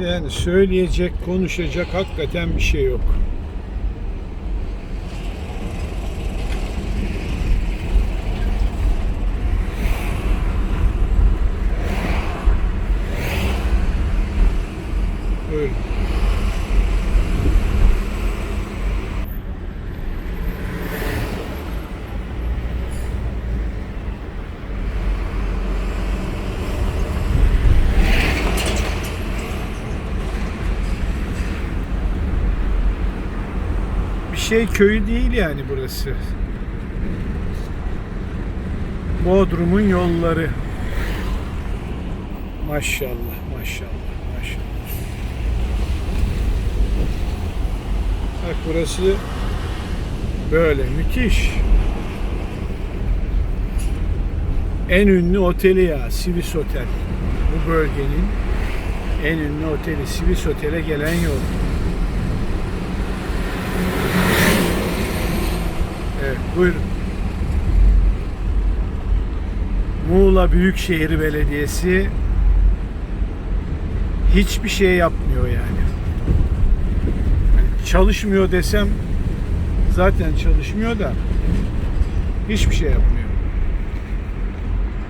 Yani söyleyecek, konuşacak hakikaten bir şey yok. Buyurun. Bir şey köyü değil yani burası. Bodrum'un yolları. Maşallah, maşallah, maşallah. Bak burası böyle müthiş. En ünlü oteli ya, Sivis Otel. Bu bölgenin en ünlü oteli Sivis Otel'e gelen yol. Buyurun. Muğla Büyükşehir Belediyesi hiçbir şey yapmıyor yani. Çalışmıyor desem zaten çalışmıyor da hiçbir şey yapmıyor.